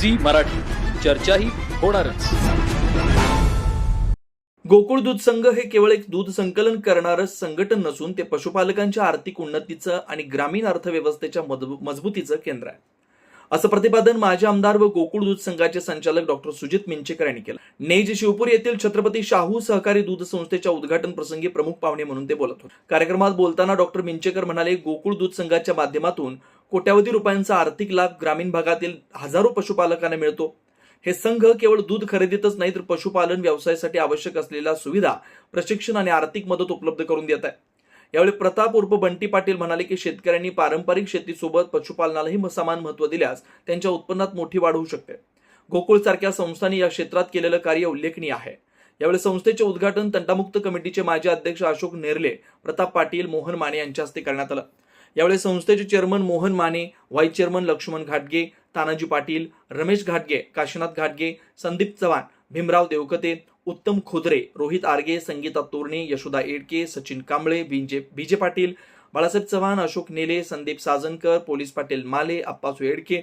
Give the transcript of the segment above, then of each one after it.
Zee Marathi. चर्चाही होणारच. गोकुळ दूध संघ हे केवळ एक दूध संकलन करणारं संघटन नसून ते पशुपालकांच्या आर्थिक उन्नतीचं आणि ग्रामीण अर्थव्यवस्थेच्या मजबूतीचं केंद्र आहे. असं प्रतिपादन माजी आमदार व गोकुळ दूध संघाचे संचालक डॉक्टर सुजित मिंचेकर यांनी केलं. नेज शिवपूर येथील छत्रपती शाहू सहकारी दूध संस्थेच्या उद्घाटन प्रसंगी प्रमुख पाहुणे म्हणून ते बोलत होते. कार्यक्रमात बोलताना डॉक्टर मिंचेकर म्हणाले गोकुळ दूध संघाच्या माध्यमातून कोट्यावधी रुपयांचा आर्थिक लाभ ग्रामीण भागातील हजारो पशुपालकांना मिळतो. हे संघ केवळ दूध खरेदीतच नाही तर पशुपालन व्यवसायासाठी आवश्यक असलेल्या सुविधा प्रशिक्षण आणि आर्थिक मदत उपलब्ध करून देत आहे. यावेळी प्रताप उर्फ बंटी पाटील म्हणाले की शेतकऱ्यांनी पारंपरिक शेतीसोबत पशुपालनालाही समान महत्त्व दिल्यास त्यांच्या उत्पन्नात मोठी वाढ होऊ शकते. गोकुळ सारख्या संस्थांनी या क्षेत्रात केलेलं कार्य उल्लेखनीय आहे. यावेळी संस्थेचे उद्घाटन तंटामुक्त कमिटीचे माजी अध्यक्ष अशोक नेरले प्रताप पाटील मोहन माने यांच्या हस्ते करण्यात आलं. यावेळी संस्थेचे chairman Mohan Mane vice chairman Laxman घाटगे तानाजी पाटील रमेश घाटगे काशीनाथ घाटगे संदीप चव्हाण भीमराव देवकते उत्तम खोदरे रोहित आर्गे संगीता तोरणे यशोदा एडके सचिन कांबळे बीजे बीजे पाटील बाळासाहेब चव्हाण अशोक नेले संदीप साजनकर पोलीस पाटील माले अप्पासू एडके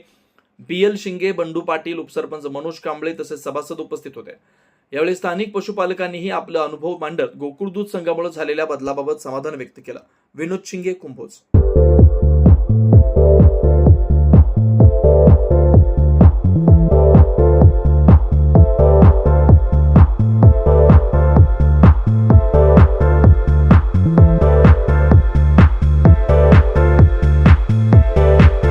बी एल शिंगे बंडू पाटील उपसरपंच मनोज कांबळे तसेच सभासद उपस्थित होते. यावेळी स्थानिक पशुपालकांनीही आपला अनुभव मांडत गोकुळ दूध संघामुळे झालेल्या बदलाबाबत समाधान व्यक्त केलं. विनोद शिंगे कुंभोज.